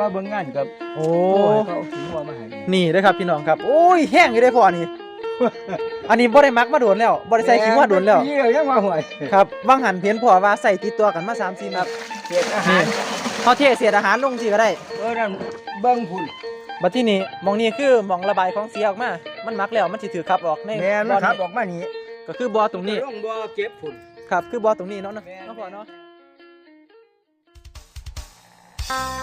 มาเบิ่งงานกับโอ้โอ้ยเขาเอาถุงหัวมาให้นี่เด้อครับพี่น้องครับโอ้ยแห้งอยู่ได้อพ่อนี่ อันนี้บ่ได้มักมาโดนแล้วบ่ได้ใส่ขิงว่าโดนแล้วปีแล้วยังมาห่วยครับว่างหันเพียนพ่อว่าใส่ติดตัวกันมา3 4นัดเศษอาหารเขาเทเศษอาหารลงสิก็ได้เออนั่นเบิ่งพุ่น บัดที่นี้หมองนี้คือหมองระบายของเสียออกมา มันมักแล้วมันสิถือขับออกในแม่นบ่มาอครับนี้ออกมานี่ก็คือบ่อตรงนี้ ลงบ่เก็บพุ่น ครับ คือบ่อตรงนี้เนาะเนาะแม่นเนาะพ่อเนาะ Thank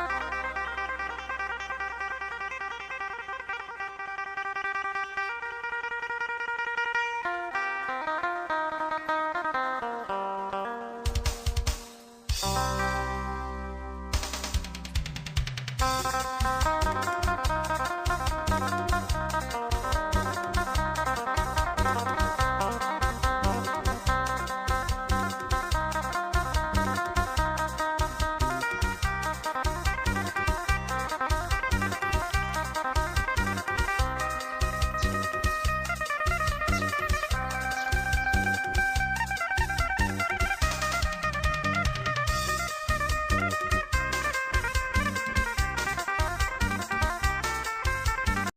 you.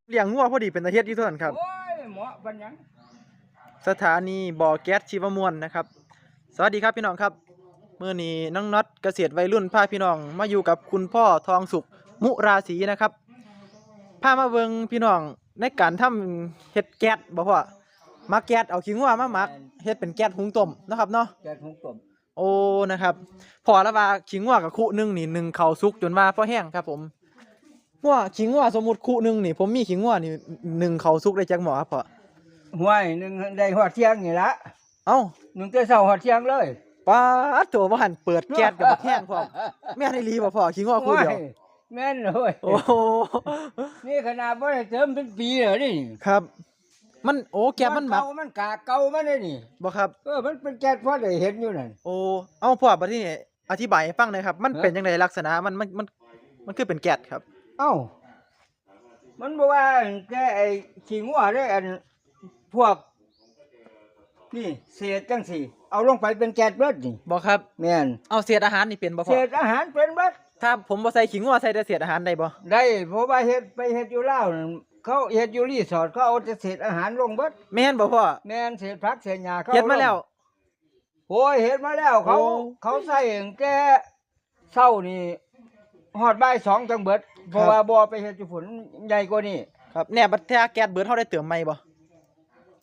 เลี้ยงงัวพอดีเป็นตาเฮ็ดอยู่เท่านั้นครับ โอ้ยเหมาะปันหยังสถานีบ่อแก๊สชีวมวลนะครับ สวัสดีครับพี่น้องครับเมื่อนี้น้องน็อตเกษตรวัยรุ่นพาพี่น้องมาอยู่กับคุณพ่อทองสุขมุราศีนะครับพามาเบิงพี่น้องในการทำเห็ดแก๊สบ่พ่อมาแก๊สเอาขี้งัวมาหมักเฮ็ดเป็นแก๊สหุงต้มนะครับเนาะแกะถุงต้มโอ้นะครับพอแล้วว่าขี้งัวกับคู่หนึงนี่หนึ่งเขาสุกจนว่าพอแห้งครับผม งัวขี้งัวสมมุติคู่หนึงนี่ ผมมีขี้งัวนี่หนึ่งเขาสุกได้จักหมอครับพ่อห้วยหนึงได้ฮอดเที่ยงนี่ละเอ้าหนึงแต่เช้าฮอดเที่ยงเลยป้าดโถบ่หันเปิดแก๊สกับบักแห้งพร้อมแม่นอีหลีบ่พ่อขี้งัวคู่เดียวโอ้แม่นเลยโอ้โหนี่ขนาดบ่ได้เติมเป็นปีแล้วนี่ครับ มันโอ้แก๊สมันหมักเก่ามันกาเก่ามันเลยนี่บ่ครับ เออมันเป็นแก๊สพอได้เห็นอยู่นั่น โอ้เอ้าพ่อบัดนี้อธิบายให้ฟังหน่อยครับ มันฮะเป็นจังไดลักษณะมันมันมันมันคือเป็นแก๊สครับ เอ้า มันบอกว่าแค่ไอ้ขี้งัวได้อันพวก นี่เศษจังสี่ เอาลงไปเป็นแก๊สเบิดนี่บ่ครับ แม่นเอาเศษอาหารนี่เป็นบ่เศพ่อษอาหารเป็นเบิดถ้าผมบ่ใส่ขี้งัวใส่แต่เศษอาหารได้บ่ได้เพราะว่าเฮ็ดไปเฮ็ดอยู่ลาวนั่นเขาเฮ็ดอยู่รีสอร์ทเขาเอาแต่เศษอาหารลงเบิดแม่นบ่พ่อแม่นเศษผักเศษหญ้าเขาเฮ็ดมาแล้วโอ้ยเฮ็ดมาแล้วเขา โอ้ เขาใส่ตั้งแต่เช้านี่ ฮอดบ่ายสองจังเบิดเพราะว่าบ่ไปเฮ็ดอยู่ฝุ่นใหญ่กว่านี้ครับแน่บัดถ้าแก๊สเบิดเฮาได้เติมใหม่บ่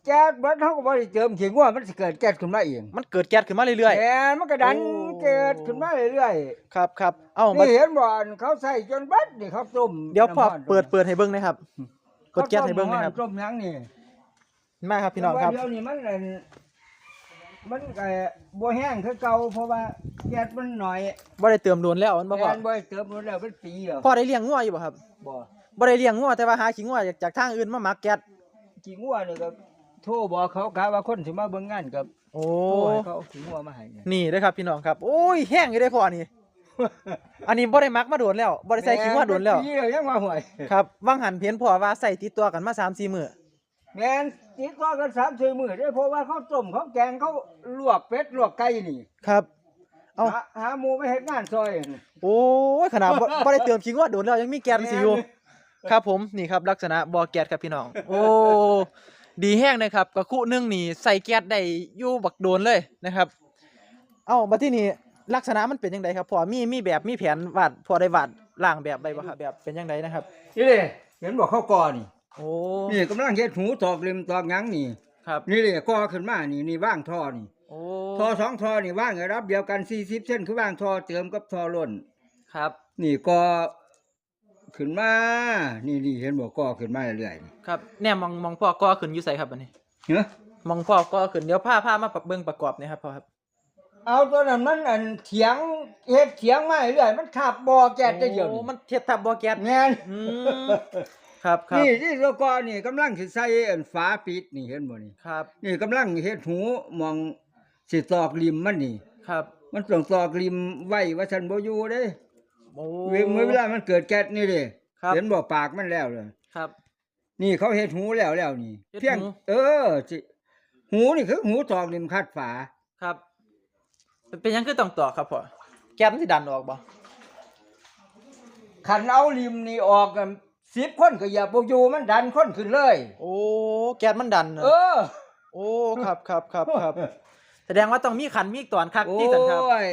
แก๊สเบิดเขาก็บ่ได้เติมขี้งัวมันสิเกิดแก๊สขึ้นมาเองมันเกิดแก๊สขึ้นมาเรื่อยแหมมันก็ดันโอ้เกิดขึ้นมาเรื่อยๆครับครับเอ้าๆบัดนี่เห็นบ่อันเขาใส่จนเบิดนี่เขาต้มเดี๋ยวพ่อน้ำร้นเปิดเปิดให้เบิ่งหนะครับกดแก๊สให้เบิ่งหนะครับต้มหยังนี่มาครับพี่น้องครับ แต่ว่าเดี๋ยวนี้มันอัน มันก็บ่แห้งคือเก่าเพราะว่าแก๊สมันหน่อยบ่ได้เติมโดนแล้วมันบ่พอแก๊สบ่ได้เติมหมดแล้วเป็นปีแล้วพ่อได้เลี้ยงงัวอยู่บ่ครับบ่บ่ได้เลี้ยงงัวแต่ว่าหาขี้งัวจากจากทางอื่นมาหมักแก๊สขี้งัวนี่ก็โทรบอกเขากะว่าคนสิมาเบิ่งงานกับโอ้โทรให้เขาเอาขี้งัวมาให้เนี่ยนี่เด้อครับพี่น้องครับ โอ้ยแห้งอยู่ได้อพ่อนี่อันนี้บ่ได้มักมาโดนแล้วบ่ได้ใส่ขี้งัวโดนแล้วม่เป็ปีแล้วยังมาห่วยครับว่างหันเพียนพ่อว่าใส่ติดตัวกันมา3-4มื้อ แม่นติดต่อกันสามสี่มื้อเด้อเพราะว่าเขาต้มเขาแกงเขาลวกเป็ดลวกไก่นี่ครับ เอา หาหาหมูไปเฮ็ดงานซอยนี่ โอ้ยขนาดบ่ บ่ได้เติมขี้งัวโดนแล้วยังมีแก๊สสิอยู่ ครับผมนี่ครับลักษณะบ่อแก๊สครับพี่น้อง โอ้ดีแห้งนะครับกระคุหนึงนี่ใส่แก๊สได้อยู่บักโดนเลยนะครับ เอ้าบัดที่นี่ลักษณะมันเป็นจังไดครับพอมีมีแบบมีแผนวาดพอได้วาดร่างแบบใดบ่ครับแบบเป็นจังไดนะครับ นี่เลยเห็นบอกเขาก่อนี่ โอ้นี่กำลังเฮ็ดหูตอกริมตอกหยังนี่ ครับนี่เลยก่อขึ้นมานี่นี่ว่างท่อนี่โอ้ท่อสองท่อนี่ว่างระดับเดียวกัน40เส้นคือว่างท่อเติมกับท่อล้น ครับ นี่ก่อขึ้นมา นี่นี่เห็นบอกก่อขึ้นมาเรื่อยๆนี่ครับแน่มองมองพ่อก็ขึ้นอยู่ไสครับอันนี้ เนาะมองพ่อก็ขึ้นเดี๋ยวพาพามาปรับเบิ่งประกอบหนะครับพ่อครับ เอาตัวนั้นมันอันเถียงเฮ็ดเถียงมาเรื่อยๆมันขับบ่อแก๊สได้เดียวโอ้นี่มันเทียบทับบ่อแก๊สแม่น อืม ครับครับนี่ที่ตัวก่อนี่กำลังสิใส่อันฝาปิดนี่เห็นบ่นี่ครับ นี่กำลังเฮ็ดหูมองสิตอกริมมันนี่ ครับ มันต้องตอกริมไว้ว่าฉันบ่อยู่เด้โอ้ เวเมื่อเวลามันเกิดแก๊สนี่เด้ครับ เห็นบ่ปากมันแล้วเลยครับ นี่เขาเฮ็ดหูแล้วแล้วนี่ เฮ็ดเพียงหูเออสิหูนี่คือหูตอกริมคัดฝา ครับ เป็นหยังคือต้องต่อครับพ่อแก๊สมันสิดันออกบ่ขันเอาริมนี่ออกกัน สิบคนก็อย่าโปอยู่มันดันคนขึ้นเลย โอ้แก๊สมันดันน่ะเออโอ้ครับครับครับครับ แสดงว่าต้องมีขันมีตอนคักโอ้ที่สันครับย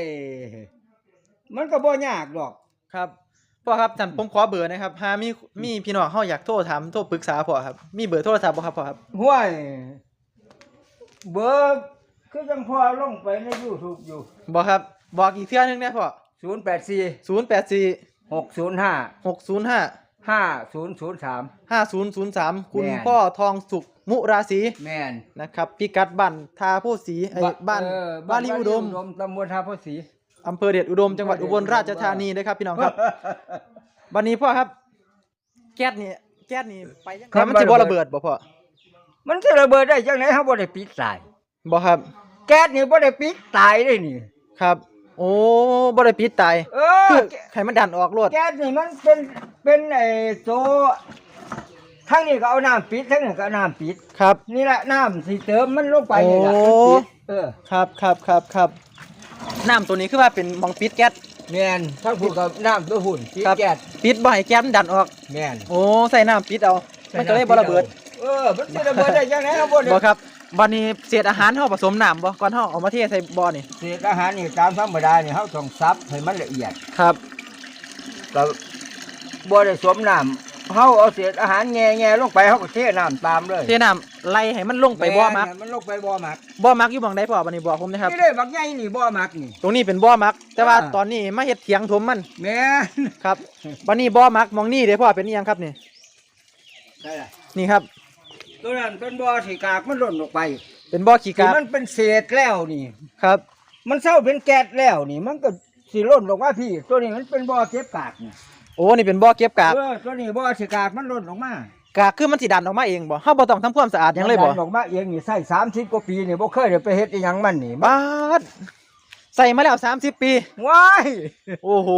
มันก็บ่ยากดอก ครับพ่อครับท่านผมขอเบอร์นะครับหามีมีพี่น้องเฮาอยากโทรถามโทรปรึกษาพ่อครับมีเบอร์โทรศัพท์บ่ครับพ่อครับห้วยเบอร์คือจังพอลงไปใน YouTube อยู่ บ่ครับบอกอีกเทื่อนึงนะพ่อ 084 084 605 605 5003 5003 คุณแม่น พ่อทองสุขมุราศีแม่นนะครับพิกัดบ้านทาโพสีไอ้บ้านเออบ้านลีอุดมตำบลท่าโพสีอำเภอเดชอุดม จังหวัดอุบลราชธานีนะครับพี่น้องครับ วันนี้พ่อครับ แก๊สนี่แก๊สนี่ไปยังครับไงมันสิบ่ระเบิดบ่พ่อมันจะระเบิดได้จังไหนเฮาบ่ได้ปิดตาย บ่ครับ แก๊สนี่บ่ได้ปิดตายได้นี่ ครับ โอ้บ่ได้ปิดตายเออคือไขมันดันออกโลดแก๊สนี่มันเป็นเป็นไอ้โซทั้งนี้ก็เอาน้ำปิดทั้งนี้ก็เอาน้ำปิด ครับ นี่แหละน้ำสิเติมมันลงไปนี่แหละโอ้ มันปิดเออครับครับครับครับน้ำตัวนี้คือว่าเป็นหมองปิดแก๊ส แม่นทั้งพูดกับน้ำตัวหุ่นปิดครับ แก๊สปิดบ่ให้แก๊สมันดันออก แม่นโอ้ใส่น้ำปิดเอา มันก็เลยบ่ระเบิด เออมันสิระเบิดได้จังไหนเฮาบ่ได้บ่ครับ วันนี้เศษอาหารเฮาผสมน้ำบ่ก่อนเฮาเอามาเทใส่บ่อนี่เศษอาหารนี่ตามธรรมดานี่เฮาต้องซับให้มันละเอียดครับก็บ่ได้สวมน้ำเฮาเอาเศษอาหารแง่ๆลงไปเฮาก็เทน้ำตามเลยเทน้ำไล่ให้มันลงไปบ่อมักแนมันลงไปบ่อมักบ่อมักอยู่หม่องใดพ่อบัดนี้บอกผมนะครับนี่เลยบักใหญ่นี่บ่อมักนี่ ตรงนี้เป็นบ่อมัก แต่ว่าอ่า ตอนนี้มาเฮ็ดเถียงถมมันแม่นครับบัดนี้บ่อมักหมองนี้เด้พ่อเป็นอีหยังครับนี่ ได้ล่ะนี่ครับ ตัวนั้นเป็นบ่อที่กากมันหล่นออกไปเป็นบ่อขี้ที่กากมันเป็นเศษแล้วนี่ ครับ มันเศร้าเป็นแก๊สแล้วนี่ มันก็สิหล่นออกมาพี่ ตัวนี้มันเป็นบ่อเก็บกากนี่โอ้นี่เป็นบ่อเก็บกากเออตัวนี้บ่อที่กากมันหล่นออกมากากคือมันสิดันออกมาเองบ่เฮาบ่ต้องทำความสะอาดหยังเลยบ่มันออกมาเองนี่ใส่30กว่าปีนี่บ่เคยได้ไปเฮ็ดอีหยังมันนี่บาดใส่มาแล้ว 30 ปี ว้าย โอ้โห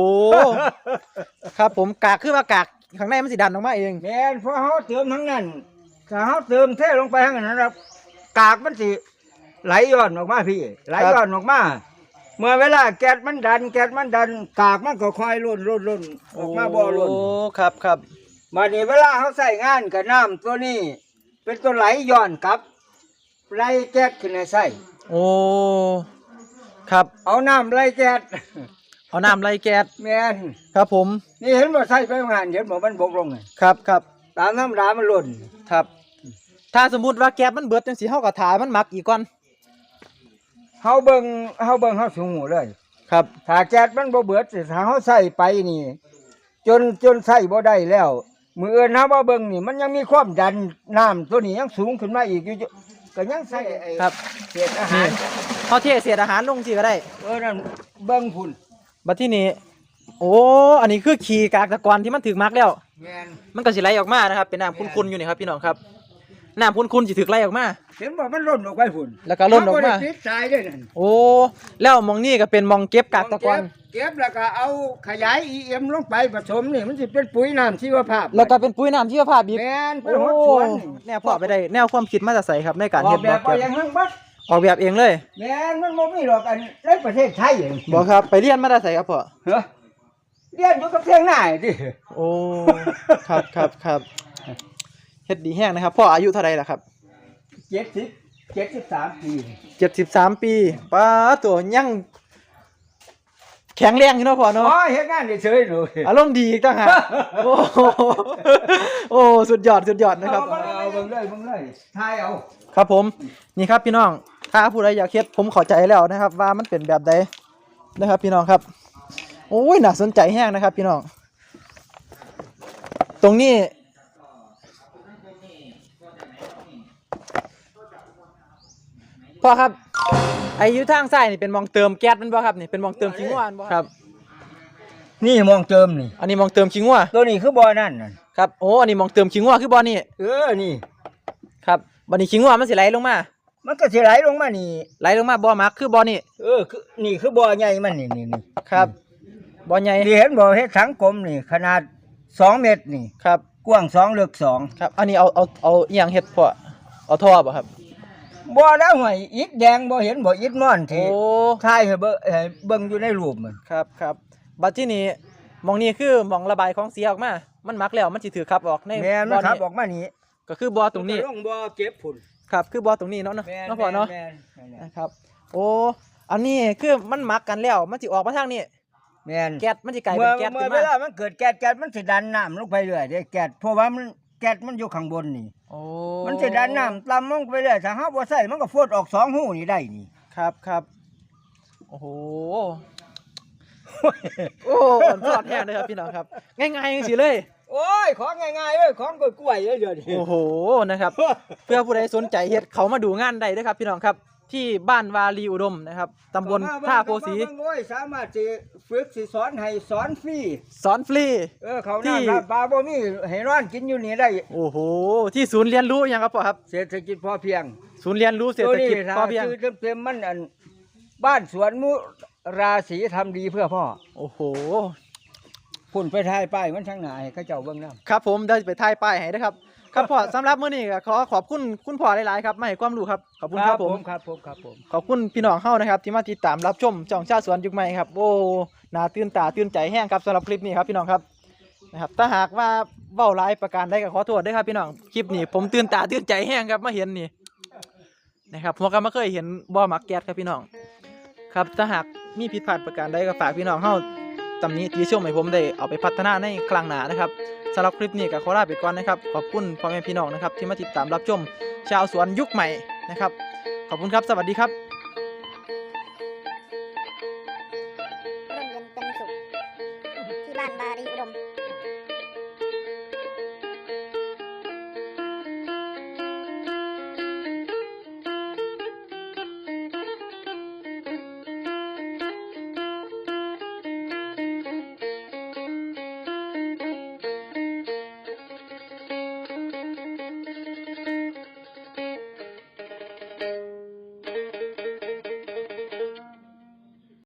ครับผมกากคือว่ากากข้างในมันสิดันออกมาเอง แม่นพอเฮาเติมทั้งนั้น ถ้าเฮาเติมเทลงไปทั้งนั้นนะครับกากมันสิไหลย้อนออกมาพี่ ไหลย้อนออกมา เมื่อเวลาแก๊สมันดัน แก๊สมันดัน กากมันก็ค่อยล่นล่นล่นออกมาบ่อล่นโอ้ครับครับมานี่เวลาเขาใส่งานกับน้ำตัวนี้ เป็นตัวไหลย้อนกลับไหลแก๊สขึ้นในไส้โอ้ครับ เอาน้ำไหลแก๊สเอาน้ำไล่แก๊สแม่นครับผม นี่เห็นบ่ใส่ไปงานเห็นบ่มันบกลงไงครับครับ ตามธรรมดามันหล่นครับ ถ้าสมมุติว่าแก๊สมันเบิดจังสิเฮาก็ถ่ายมันหมักอีกก่อนเฮาเบิ่งเฮาเบิ่งเฮาสูงหูเลย ครับ ถ้าแก๊สมันบ่เบิดสิถ้าเฮาใส่ไปนี่ จนจนใส่บ่ได้แล้ว มืออื่นเฮาบ่เบิ่งนี่ มันยังมีความดันน้ำตัวนี้ยังสูงขึ้นมาอีกอยู่ก็ยังใส่ไอ้ครับเศษอาหาร เฮาเทเศษอาหารลงสิก็ได้เออนั่นเบิ่งพุ่น บัดที่นี้ โอ้ อันนี้คือขี้กากตะกอนที่มันถึกมักแล้ว แม่นมันก็สิไหลออกมานะครับเป็นน้ำคุ้นๆอยู่นี่ครับพี่น้องครับน้ำคุ้นๆสิถึกไหลออกมา เห็นบ่มันหล่นออกไปพุ่นแล้วก็หล่นออกมา เขบ่ได้ติดสายด้วยนั่นโอ้แล้วหมองนี่ก็เป็นหมองเก็บกากตะกอนเก็บแล้วก็เอาขยาย EM ลงไปผสมนี่มันสิเป็นปุ๋ยน้ำชีวภาพแล้วก็เป็นปุ๋ยน้ำชีวภาพอีกแม่นไปโอ้หดสวนแนวพ่อไปได้แนวความคิดมาจากใสครับในการออเฮ็กดแบบบ่ไปแก๊ยังทั้งบัดออกแบบเองเลยแม่นมันบ่มีหรอกอันในประเทศไทยเองบ่ครับไปเรียนมาจากใสครับพ่อเฮ้อ เรียนอยู่กับเทียงหน้าดิโอ้ครับครับครับเฮ็ดดีแห้งนะครับพ่ออายุเท่าไรล่ะครับ70 73ปีเจ็ดสิบสามปีป้าตัวยังแข็งแรงอยู่เนาะพ่ออ๋เนาะอเฮ็ดงานเฉยๆเลยอารมณ์ดีอีกต่างหากโอ้โหโอ้สุดยอดสุดยอดนะครับเอาเอาเบิ่งเลยเบิ่งเลยทายเอาครับผมนี่ครับพี่น้องถ้าผู้ใดอยากเฮ็ดผมเข้าใจแล้วนะครับ ว่ามันเป็นแบบใดนะครับ พี่น้องครับ โอ้ยน่าสนใจแห้งนะครับ พี่น้อง ตรงนี้ พ่อครับไอายุทางซ้ายนี่เป็นหมองเติมแก๊สแมันบ่ครับนี่เป็นหมองเติมขี้งัวแม่นบ่ครับ นี่มองเติมนี่ อันนี้หมองเติมขี้งัวตัวนี้คือบ่อนั่นน่ะครับโอ้อันนี้หมองเติมขี้งัวคือบ่อนี่เออนี่ ครับบัดนี้ขี้งัวมันสิไหลลงมา มันก็สิไหลลงมานี่ไหลลงมาบ่อมักคือบ่อนี่เออคือนี่คือบ่อใหญ่มันนี่นี่นี่ครับ บ่อใหญ่ที่เห็นบ่อเฮ็ดถังกลมนี่ขนาดสองเมตรนี่ครับกว้างสองลึกสองครับ อันนี้เอาเอาเอาอหยังเฮ็ดพ่อเอาท่อบ่ครับบ่อแล้วห่วยอิฐแดงบ่เห็นบ่อิฐม่อนโอ้ที่ถ่ายให้เบิ่งให้เบิ่งอยู่ในรูปมันครับครับบัดที่นี้หมองนี้คือหมองระบายของเสียออกมา มันมักแล้วมันสิถือขับออกในแม่นบ่อนะครับนี้ออกมานี่ก็คือบ่อตรงนี้ลงบ่อเก็บฝุ่นครับ คือบ่อตรงนี้เนาะเนาะแม่นเนาะพ่อเนาะแม่นแม่น นะครับ โอ้ อันนี้คือมันมักกันแล้ว มันสิออกมาทางนี้ แม่นแก๊สมันสิกลายเมื่เป็อนแก๊สเมื่ขึ้อนเวมาลามันเกิดแก๊สแก๊สมันสิดันน้ำลงไปเรื่อยเด้แก๊สเพราะว่ามันแก๊สมันอยู่ข้างบนนี่ โอ้มันสิดันน้ำต่ำลงไปเรื่อยถ้าเฮาบ่ใส่มันก็ฟดออกสองหูนี่ได้นี่ ครับครับโอ้โหโอ้อ่อนพอดแห้งเลยครับพี่น้องครับ ง่ายๆจังสิเลย โอ้ยของง่ายๆเว้ยของกล้วยๆเว้ยเดี๋ยวนี้ โอ้โหนะครับ เพื่อผู้ใดสนใจเฮ็ดเขามาดูงานได้เด้อครับพี่น้องครับ ที่บ้านวาลีอุดมนะครับตำบลท่าโพสีเบิ่งโอ้ยสามารถสิฝึกสิสอนให้สอนฟรีสอนฟรี เออเขาที่ น้ำรับปลาบ่มีให้นอนกินอยู่นี่ได้โอ้โห ที่ศูนย์เรียนรู้หยังครับพ่อครับ เศรษฐกิจพอเพียงศูนย์เรียนรู้เศรษฐกิจตัวนี้พอเพียงชื่อเต็มๆมันอันบ้านสวนมุราศีทำดีเพื่อพ่อโอ้โห พุ่นไปทายป้ายมันทางไหนเขาเจ้าเบิ่งน้ำครับผมเดี๋ยวจะไปถ่ายป้ายให้นะครับ ครับพ่อสำหรับมื้อนี้ก็ขอขอบคุณคุณพ่อหลายๆครับมาให้ความรู้ครับขอบคุณครับผมครับผมครับผมขอบคุณพี่น้องเฮานะครับ ที่มาติดตามรับชมจ่องชาติสวนยุคใหม่ครับโอ้น่าตื่นตาตื่นใจแห้งครับสำหรับคลิปนี้ครับพี่น้องครับนะครับถ้าหากว่าเบ้าหลายประการได้ก็ขอโทษด้วยครับพี่น้องคลิปนี้ผมตื่นตาตื่นใจแห้งครับมาเห็นนี่นะครับผมก็ไม่เคยเห็นบ่อหมักแก๊สครับพี่น้อง ครับถ้าหากมีผิดพลาดประการใดก็ฝากพี่น้องเฮาตำหนี้ตีชมให้ผมได้เอาไปพัฒนาในครั้งหน้านะครับ สำหรับคลิปนี้ก็ขอลาไปก่อนนะครับ ขอบคุณพ่อแม่พี่น้องนะครับที่มาติดตามรับชมชาวสวนยุคใหม่นะครับ ขอบคุณครับ สวัสดีครับ